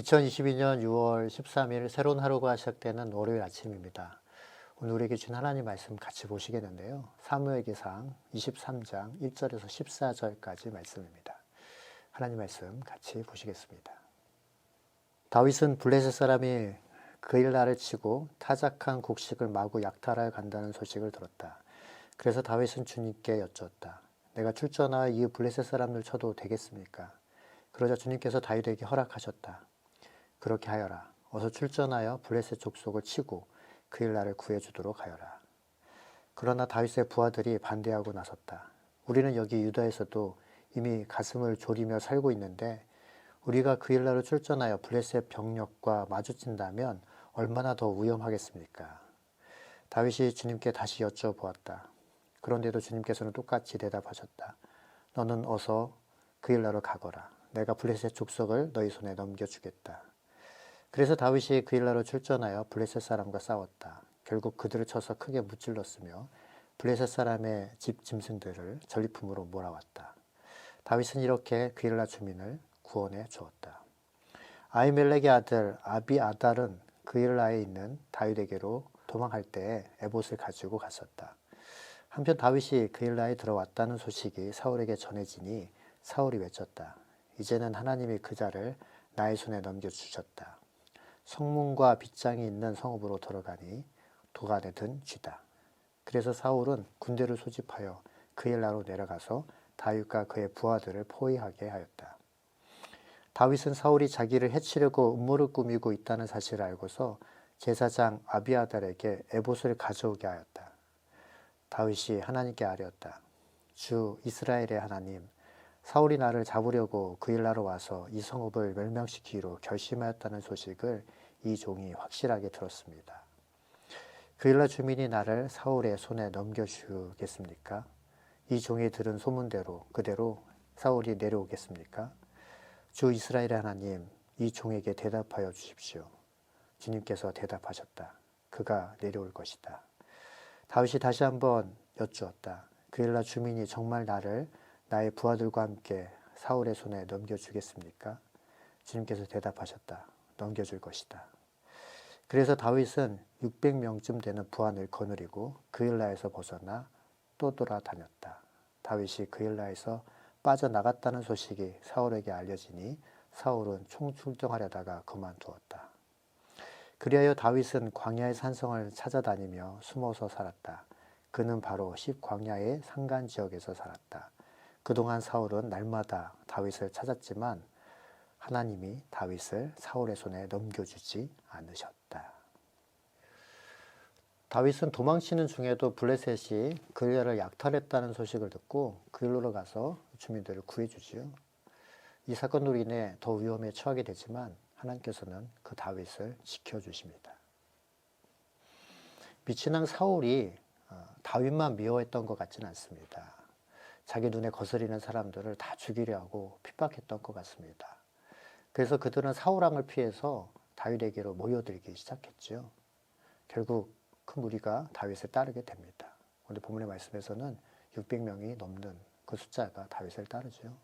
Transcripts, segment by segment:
2022년 6월 13일 새로운 하루가 시작되는 월요일 아침입니다. 오늘 우리에게 준 하나님 말씀 같이 보시겠는데요. 사무엘기상 23장 1절에서 14절까지 말씀입니다. 하나님 말씀 같이 보시겠습니다. 다윗은 블레셋 사람이 그일날을 치고 타작한 곡식을 마구 약탈하여 간다는 소식을 들었다. 그래서 다윗은 주님께 여쭈었다. 내가 출전하여 이 블레셋 사람들 쳐도 되겠습니까? 그러자 주님께서 다윗에게 허락하셨다. 그렇게 하여라. 어서 출전하여 블레셋 족속을 치고 그일 나를 구해주도록 하여라. 그러나 다윗의 부하들이 반대하고 나섰다. 우리는 여기 유다에서도 이미 가슴을 졸이며 살고 있는데 우리가 그일 나를 출전하여 블레셋 병력과 마주친다면 얼마나 더 위험하겠습니까? 다윗이 주님께 다시 여쭤보았다. 그런데도 주님께서는 똑같이 대답하셨다. 너는 어서 그일 나로 가거라. 내가 블레셋 족속을 너희 손에 넘겨주겠다. 그래서 다윗이 그 일나로 출전하여 블레셋 사람과 싸웠다. 결국 그들을 쳐서 크게 무찔렀으며 블레셋 사람의 집 짐승들을 전리품으로 몰아왔다. 다윗은 이렇게 그 일나 주민을 구원해 주었다. 아이멜렉의 아들 아비아달은 그 일나에 있는 다윗에게로 도망할 때 에봇을 가지고 갔었다. 한편 다윗이 그 일나에 들어왔다는 소식이 사울에게 전해지니 사울이 외쳤다. 이제는 하나님이 그 자를 나의 손에 넘겨주셨다. 성문과 빗장이 있는 성읍으로 들어가니 도간에 든 쥐다. 그래서 사울은 군대를 소집하여 그일 나로 내려가서 다윗과 그의 부하들을 포위하게 하였다. 다윗은 사울이 자기를 해치려고 음모를 꾸미고 있다는 사실을 알고서 제사장 아비아달에게 에봇을 가져오게 하였다. 다윗이 하나님께 아뢰었다. 주 이스라엘의 하나님, 사울이 나를 잡으려고 그일 나로 와서 이 성읍을 멸망시키기로 결심하였다는 소식을 이 종이 확실하게 들었습니다. 그일날 주민이 나를 사울의 손에 넘겨주겠습니까? 이 종이 들은 소문대로 그대로 사울이 내려오겠습니까? 주 이스라엘의 하나님, 이 종에게 대답하여 주십시오. 주님께서 대답하셨다. 그가 내려올 것이다. 다윗이 다시 한번 여쭈었다. 그일날 주민이 정말 나를 나의 부하들과 함께 사울의 손에 넘겨주겠습니까? 주님께서 대답하셨다. 넘겨줄 것이다. 그래서 다윗은 600명쯤 되는 부하를 거느리고 그일라에서 벗어나 또 돌아다녔다. 다윗이 그일라에서 빠져나갔다는 소식이 사울에게 알려지니 사울은 총출동하려다가 그만두었다. 그리하여 다윗은 광야의 산성을 찾아다니며 숨어서 살았다. 그는 바로 십광야의 산간 지역에서 살았다. 그동안 사울은 날마다 다윗을 찾았지만 하나님이 다윗을 사울의 손에 넘겨주지 않으셨다. 다윗은 도망치는 중에도 블레셋이 그일을 약탈했다는 소식을 듣고 그일로 가서 주민들을 구해주지요. 이 사건으로 인해 더 위험에 처하게 되지만 하나님께서는 그 다윗을 지켜주십니다. 미친왕 사울이 어, 다윗만 미워했던 것 같지는 않습니다. 자기 눈에 거스리는 사람들을 다 죽이려 하고 핍박했던 것 같습니다. 그래서 그들은 사울왕을 피해서 다윗에게로 모여들기 시작했죠. 결국 큰 무리가 다윗을 따르게 됩니다. 오늘 본문의 말씀에서는 600명이 넘는 그 숫자가 다윗을 따르죠.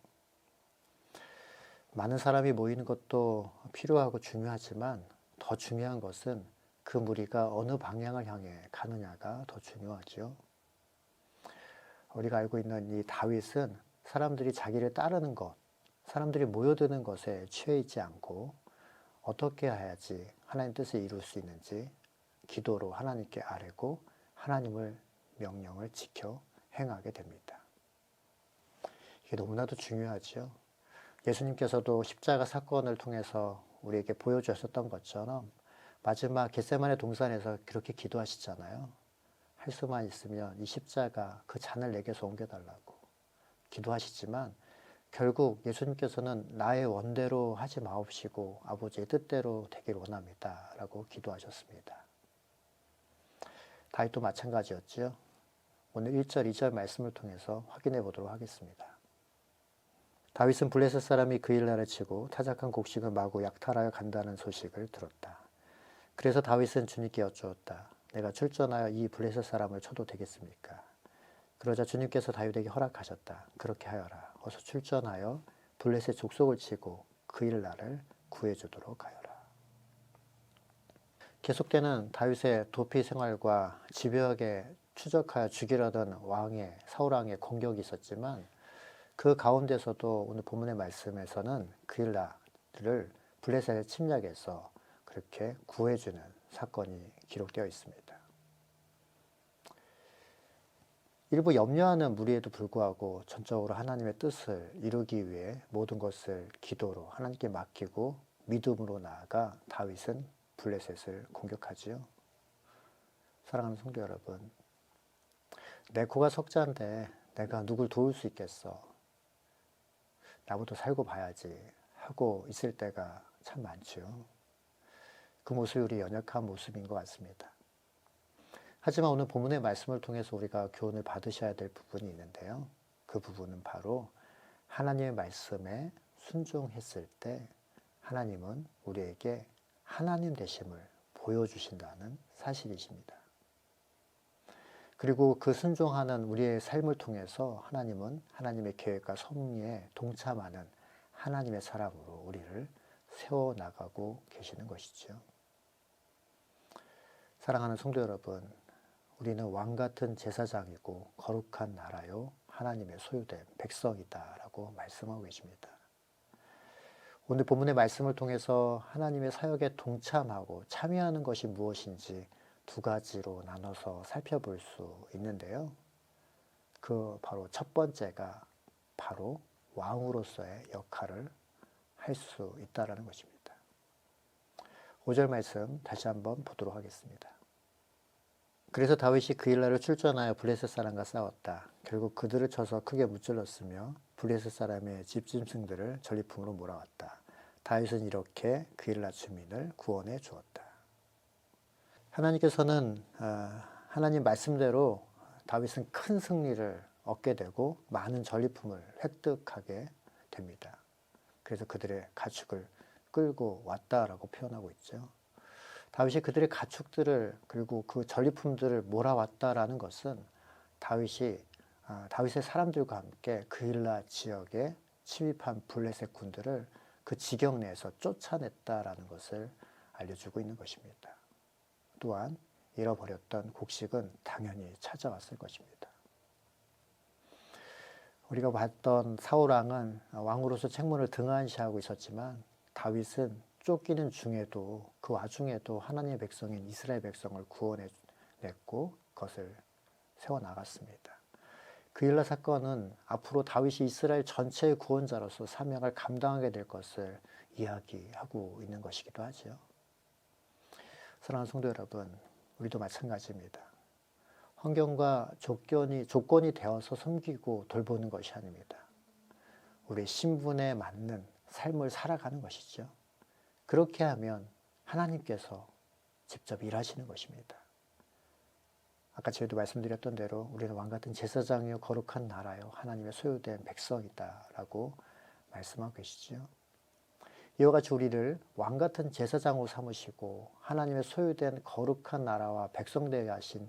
많은 사람이 모이는 것도 필요하고 중요하지만 더 중요한 것은 그 무리가 어느 방향을 향해 가느냐가 더 중요하죠. 우리가 알고 있는 이 다윗은 사람들이 자기를 따르는 것, 사람들이 모여드는 것에 취해 있지 않고 어떻게 해야지 하나님 뜻을 이룰 수 있는지 기도로 하나님께 아뢰고 하나님을 명령을 지켜 행하게 됩니다. 이게 너무나도 중요하죠. 예수님께서도 십자가 사건을 통해서 우리에게 보여주셨던 것처럼 마지막 겟세만의 동산에서 그렇게 기도하시잖아요. 할 수만 있으면 이 십자가 그 잔을 내게서 옮겨달라고 기도하시지만 결국 예수님께서는 나의 원대로 하지 마옵시고 아버지의 뜻대로 되길 원합니다. 라고 기도하셨습니다. 다윗도 마찬가지였죠. 오늘 1절, 2절 말씀을 통해서 확인해 보도록 하겠습니다. 다윗은 블레셋 사람이 그 일날을 치고 타작한 곡식을 마구 약탈하여 간다는 소식을 들었다. 그래서 다윗은 주님께 여쭈었다. 내가 출전하여 이 블레셋 사람을 쳐도 되겠습니까? 그러자 주님께서 다윗에게 허락하셨다. 그렇게 하여라. 어서 출전하여 블레셋 족속을 치고 그 일날을 구해주도록 하여라. 계속되는 다윗의 도피 생활과 집요하게 추적하여 죽이려던 왕의 사울 왕의 공격이 있었지만 그 가운데서도 오늘 본문의 말씀에서는 그일라를 블레셋에 침략해서 그렇게 구해주는 사건이 기록되어 있습니다. 일부 염려하는 무리에도 불구하고 전적으로 하나님의 뜻을 이루기 위해 모든 것을 기도로 하나님께 맡기고 믿음으로 나아가 다윗은 블레셋을 공격하지요. 사랑하는 성도 여러분, 내 코가 석자인데 내가 누굴 도울 수 있겠어. 나부터 살고 봐야지 하고 있을 때가 참 많죠. 그 모습이 우리 연약한 모습인 것 같습니다. 하지만 오늘 본문의 말씀을 통해서 우리가 교훈을 받으셔야 될 부분이 있는데요. 그 부분은 바로 하나님의 말씀에 순종했을 때 하나님은 우리에게 하나님 되심을 보여주신다는 사실이십니다. 그리고 그 순종하는 우리의 삶을 통해서 하나님은 하나님의 계획과 섭리에 동참하는 하나님의 사람으로 우리를 세워나가고 계시는 것이죠. 사랑하는 성도 여러분, 우리는 왕 같은 제사장이고 거룩한 나라요 하나님의 소유된 백성이다라고 말씀하고 계십니다. 오늘 본문의 말씀을 통해서 하나님의 사역에 동참하고 참여하는 것이 무엇인지 두 가지로 나눠서 살펴볼 수 있는데요. 그 바로 첫 번째가 바로 왕으로서의 역할을 할 수 있다라는 것입니다. 5절 말씀 다시 한번 보도록 하겠습니다. 그래서 다윗이 그 일날을 출전하여 블레셋 사람과 싸웠다. 결국 그들을 쳐서 크게 무찔렀으며 블레셋 사람의 집짐승들을 전리품으로 몰아왔다. 다윗은 이렇게 그 일날 주민을 구원해 주었다. 하나님께서는 아, 하나님 말씀대로 다윗은 큰 승리를 얻게 되고 많은 전리품을 획득하게 됩니다. 그래서 그들의 가축을 끌고 왔다라고 표현하고 있죠. 다윗이 그들의 가축들을 그리고 그 전리품들을 몰아왔다라는 것은 다윗이 아, 다윗의 사람들과 함께 그일라 지역에 침입한 블레셋 군들을 그 지경 내에서 쫓아냈다라는 것을 알려주고 있는 것입니다. 또한 잃어버렸던 곡식은 당연히 찾아왔을 것입니다. 우리가 봤던 사울 왕은 왕으로서 책무를 등한시하고 있었지만 다윗은 쫓기는 중에도 그 와중에도 하나님의 백성인 이스라엘 백성을 구원해 냈고 그것을 세워 나갔습니다. 그 일라 사건은 앞으로 다윗이 이스라엘 전체의 구원자로서 사명을 감당하게 될 것을 이야기하고 있는 것이기도 하죠. 사랑하는 성도 여러분, 우리도 마찬가지입니다. 환경과 조건이, 조건이 되어서 섬기고 돌보는 것이 아닙니다. 우리 신분에 맞는 삶을 살아가는 것이죠. 그렇게 하면 하나님께서 직접 일하시는 것입니다. 아까 저희도 말씀드렸던 대로 우리는 왕 같은 제사장이요 거룩한 나라요 하나님의 소유된 백성이다라고 말씀하고 계시죠. 이와 같이 우리를 왕 같은 제사장으로 삼으시고 하나님의 소유된 거룩한 나라와 백성 되게 하신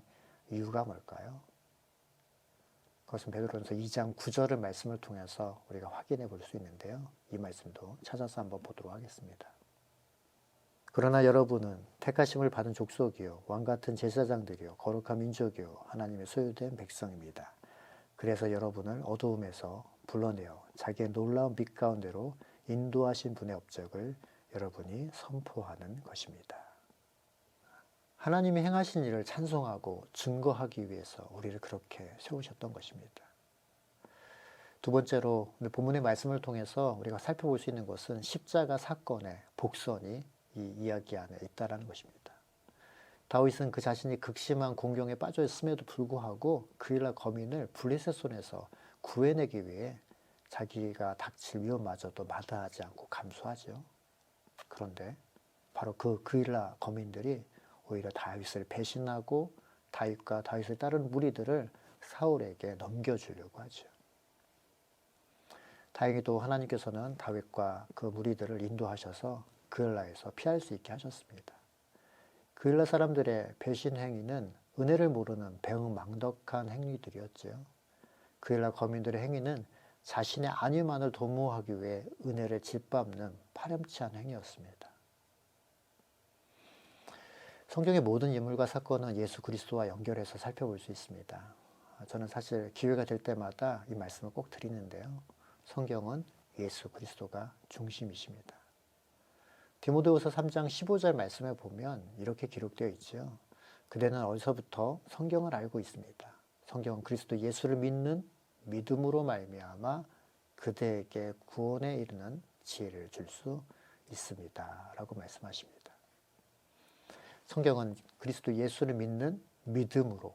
이유가 뭘까요? 그것은 베드로전서 2장 9절의 말씀을 통해서 우리가 확인해 볼 수 있는데요. 이 말씀도 찾아서 한번 보도록 하겠습니다. 그러나 여러분은 택하심을 받은 족속이요 왕 같은 제사장들이요 거룩한 민족이요 하나님의 소유된 백성입니다. 그래서 여러분을 어두움에서 불러내어 자기의 놀라운 빛 가운데로 인도하신 분의 업적을 여러분이 선포하는 것입니다. 하나님이 행하신 일을 찬송하고 증거하기 위해서 우리를 그렇게 세우셨던 것입니다. 두 번째로 오늘 본문의 말씀을 통해서 우리가 살펴볼 수 있는 것은 십자가 사건의 복선이 이 이야기 안에 있다라는 것입니다. 다윗은 그 자신이 극심한 공경에 빠져 있음에도 불구하고 그일날 거민을 블레셋 손에서 구해내기 위해 자기가 닥칠 위험마저도 마다하지 않고 감수하죠. 그런데 바로 그 그일라 거민들이 오히려 다윗을 배신하고 다윗과 다윗을 따르는 무리들을 사울에게 넘겨주려고 하죠. 다행히도 하나님께서는 다윗과 그 무리들을 인도하셔서 그일라에서 피할 수 있게 하셨습니다. 그일라 사람들의 배신 행위는 은혜를 모르는 배응망덕한 행위들이었죠. 그일라 거민들의 행위는 자신의 안위만을 도모하기 위해 은혜를 짓밟는 파렴치한 행위였습니다. 성경의 모든 인물과 사건은 예수 그리스도와 연결해서 살펴볼 수 있습니다. 저는 사실 기회가 될 때마다 이 말씀을 꼭 드리는데요. 성경은 예수 그리스도가 중심이십니다. 디모데후서 3장 15절 말씀에 보면 이렇게 기록되어 있죠. 그대는 어디서부터 성경을 알고 있습니다. 성경은 그리스도 예수를 믿는 믿음으로 말미암아 그대에게 구원에 이르는 지혜를 줄 수 있습니다 라고 말씀하십니다. 성경은 그리스도 예수를 믿는 믿음으로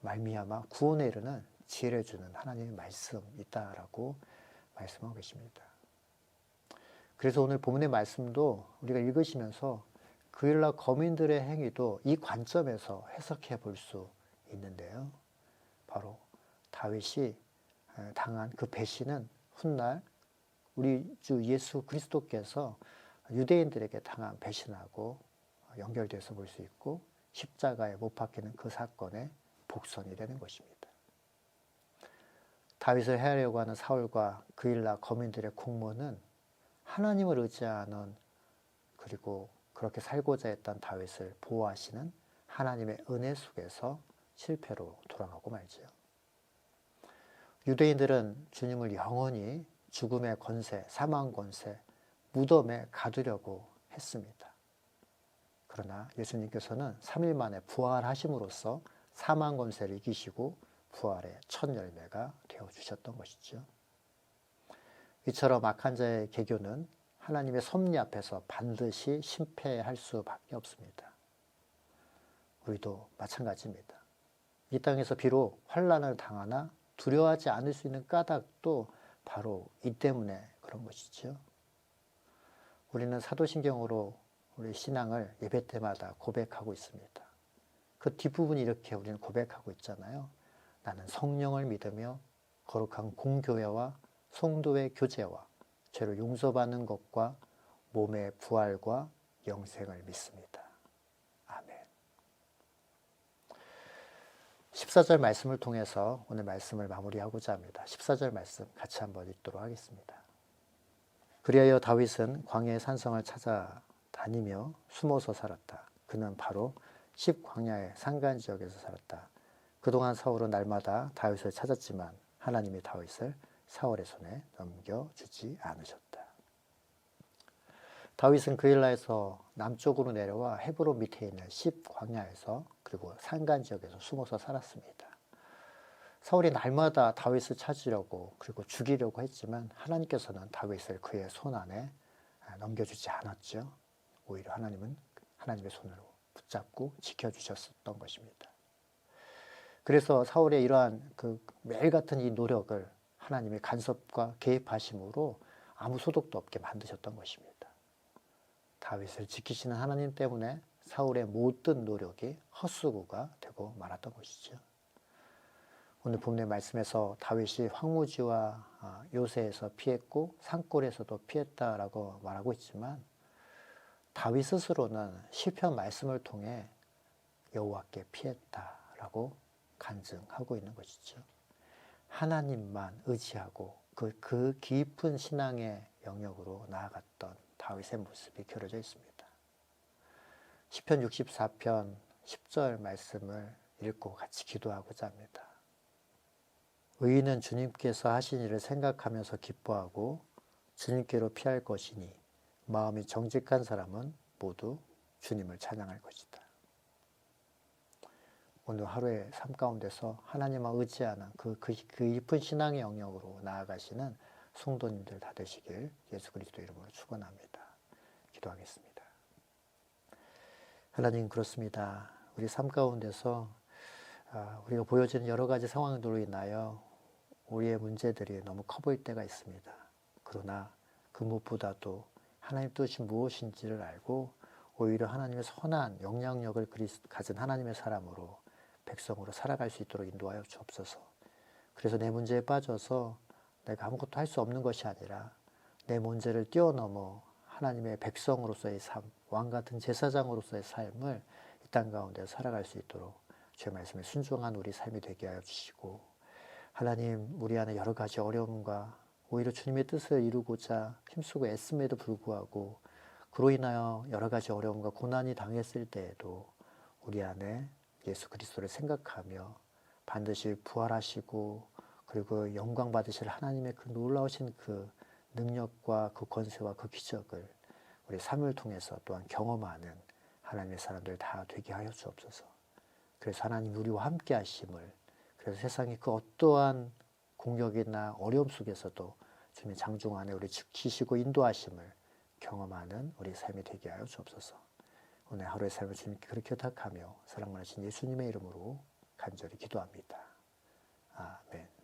말미암아 구원에 이르는 지혜를 주는 하나님의 말씀이다라고 말씀하고 계십니다. 그래서 오늘 본문의 말씀도 우리가 읽으시면서 그일라 거민들의 행위도 이 관점에서 해석해 볼 수 있는데요. 바로 다윗이 당한 그 배신은 훗날 우리 주 예수 그리스도께서 유대인들에게 당한 배신하고 연결돼서 볼 수 있고 십자가에 못 박히는 그 사건의 복선이 되는 것입니다. 다윗을 해하려고 하는 사울과 그일라 거민들의 공모는 하나님을 의지하는 그리고 그렇게 살고자 했던 다윗을 보호하시는 하나님의 은혜 속에서 실패로 돌아가고 말지요. 유대인들은 주님을 영원히 죽음의 권세, 사망 권세, 무덤에 가두려고 했습니다. 그러나 예수님께서는 3일 만에 부활하심으로써 사망 권세를 이기시고 부활의 첫 열매가 되어 주셨던 것이죠. 이처럼 악한 자의 개교는 하나님의 섭리 앞에서 반드시 심패할 수밖에 없습니다. 우리도 마찬가지입니다. 이 땅에서 비록 환란을 당하나 두려워하지 않을 수 있는 까닭도 바로 이 때문에 그런 것이죠. 우리는 사도신경으로 우리 신앙을 예배 때마다 고백하고 있습니다. 그 뒷부분이 이렇게 우리는 고백하고 있잖아요. 나는 성령을 믿으며 거룩한 공교회와 성도의 교제와 죄를 용서받는 것과 몸의 부활과 영생을 믿습니다. 아멘. 14절 말씀을 통해서 오늘 말씀을 마무리하고자 합니다. 14절 말씀 같이 한번 읽도록 하겠습니다. 그리하여 다윗은 광야의 산성을 찾아 다니며 숨어서 살았다. 그는 바로 십광야의 산간 지역에서 살았다. 그동안 사울은 날마다 다윗을 찾았지만 하나님이 다윗을 사울의 손에 넘겨주지 않으셨다. 다윗은 그일라에서 남쪽으로 내려와 헤브론 밑에 있는 십 광야에서 그리고 산간 지역에서 숨어서 살았습니다. 사울이 날마다 다윗을 찾으려고 그리고 죽이려고 했지만 하나님께서는 다윗을 그의 손 안에 넘겨주지 않았죠. 오히려 하나님은 하나님의 손으로 붙잡고 지켜주셨던 것입니다. 그래서 사울의 이러한 그 매일 같은 이 노력을 하나님의 간섭과 개입하심으로 아무 소득도 없게 만드셨던 것입니다. 다윗을 지키시는 하나님 때문에 사울의 모든 노력이 헛수고가 되고 말았던 것이죠. 오늘 본문의 말씀에서 다윗이 황무지와 아, 요새에서 피했고 산골에서도 피했다라고 말하고 있지만 다윗 스스로는 시편 말씀을 통해 여호와께 피했다라고 간증하고 있는 것이죠. 하나님만 의지하고 그, 그 깊은 신앙의 영역으로 나아갔던 다윗의 모습이 겨뤄져 있습니다. 시편 64편 10절 말씀을 읽고 같이 기도하고자 합니다. 의인은 주님께서 하신 일을 생각하면서 기뻐하고 주님께로 피할 것이니 마음이 정직한 사람은 모두 주님을 찬양할 것이다. 오늘 하루의 삶 가운데서 하나님을 의지하는 그, 그, 그 깊은 신앙의 영역으로 나아가시는 성도님들 다 되시길 예수 그리스도 이름으로 축원합니다. 기도하겠습니다. 하나님 그렇습니다. 우리 삶 가운데서 아, 우리가 보여지는 여러 가지 상황들로 인하여 우리의 문제들이 너무 커 보일 때가 있습니다. 그러나 그 무엇보다도 하나님 뜻이 무엇인지를 알고 오히려 하나님의 선한 영향력을 가진 하나님의 사람으로 백성으로 살아갈 수 있도록 인도하여 주옵소서. 그래서 내 문제에 빠져서 내가 아무것도 할 수 없는 것이 아니라 내 문제를 뛰어넘어 하나님의 백성으로서의 삶, 왕 같은 제사장으로서의 삶을 이 땅 가운데 살아갈 수 있도록 주의 말씀에 순종한 우리 삶이 되게 하여 주시고 하나님 우리 안에 여러 가지 어려움과 오히려 주님의 뜻을 이루고자 힘쓰고 애씀에도 불구하고 그로 인하여 여러 가지 어려움과 고난이 당했을 때에도 우리 안에 예수 그리스도를 생각하며 반드시 부활하시고 그리고 영광 받으실 하나님의 그 놀라우신 그 능력과 그 권세와 그 기적을 우리 삶을 통해서 또한 경험하는 하나님의 사람들 다 되게 하여 주옵소서. 그래서 하나님 우리와 함께 하심을 그래서 세상의 그 어떠한 공격이나 어려움 속에서도 주님의 장중 안에 우리 지키시고 인도하심을 경험하는 우리 삶이 되게 하여 주옵소서. 오늘 하루의 삶을 주님께 그렇게 부탁하며 사랑 많으신 예수님의 이름으로 간절히 기도합니다. 아멘.